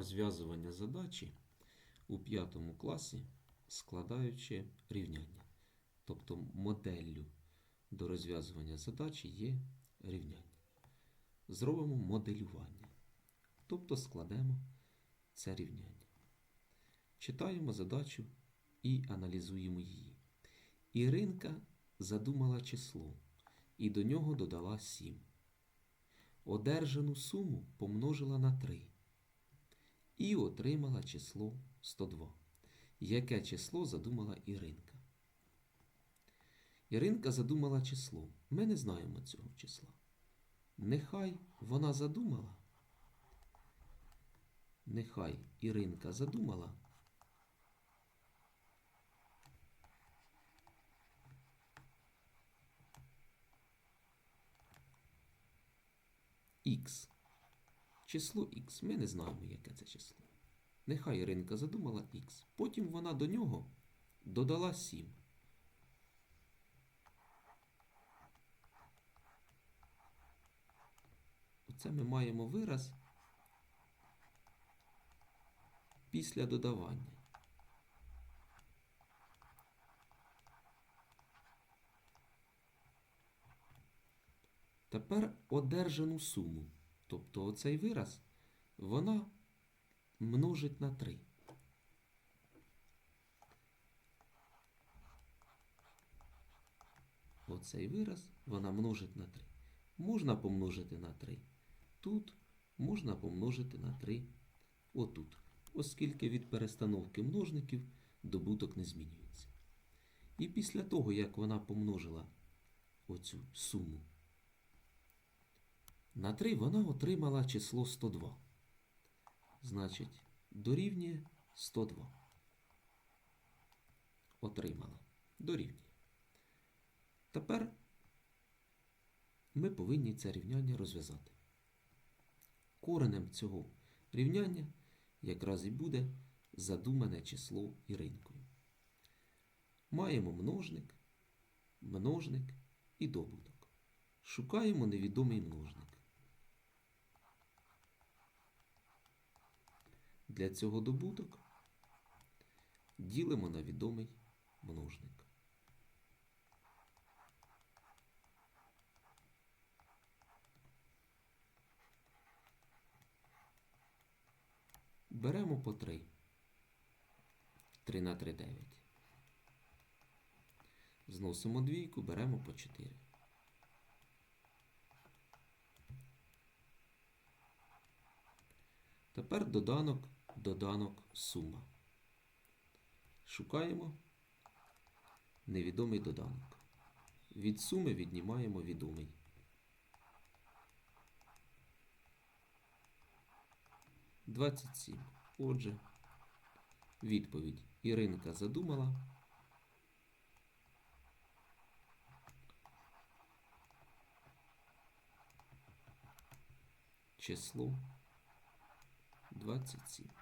розв'язування задачі у п'ятому класі, складаючи рівняння. Тобто моделлю до розв'язування задачі є рівняння. Зробимо моделювання. Тобто складемо це рівняння. Читаємо задачу і аналізуємо її. Іринка задумала число і до нього додала 7. Одержану суму помножила на 3 і отримала число 102. Яке число задумала Іринка? Іринка задумала число. Ми не знаємо цього числа. Нехай вона задумала. Нехай Іринка задумала. Х. Число Х. Ми не знаємо, яке це число. Нехай Іринка задумала Х. Потім вона до нього додала 7. Оце ми маємо вираз після додавання. Тепер одержану суму. Тобто оцей вираз вона множить на 3. Оцей вираз вона множить на 3. Можна помножити на 3 тут, можна помножити на 3 отут, оскільки від перестановки множників добуток не змінюється. І після того, як вона помножила оцю суму на 3, вона отримала число 102. Значить, дорівнює 102. Отримала. Дорівнює. Тепер ми повинні це рівняння розв'язати. Коренем цього рівняння якраз і буде задумане число Іринкою. Маємо множник, множник і добуток. Шукаємо невідомий множник. Для цього добуток ділимо на відомий множник. Беремо по 3. 3 на 3 9. Зносимо двійку, беремо по 4. Тепер доданок, доданок сума. Шукаємо невідомий доданок. Від суми віднімаємо відомий. Двадцять сім. Отже, відповідь Іринка задумала. Число 27.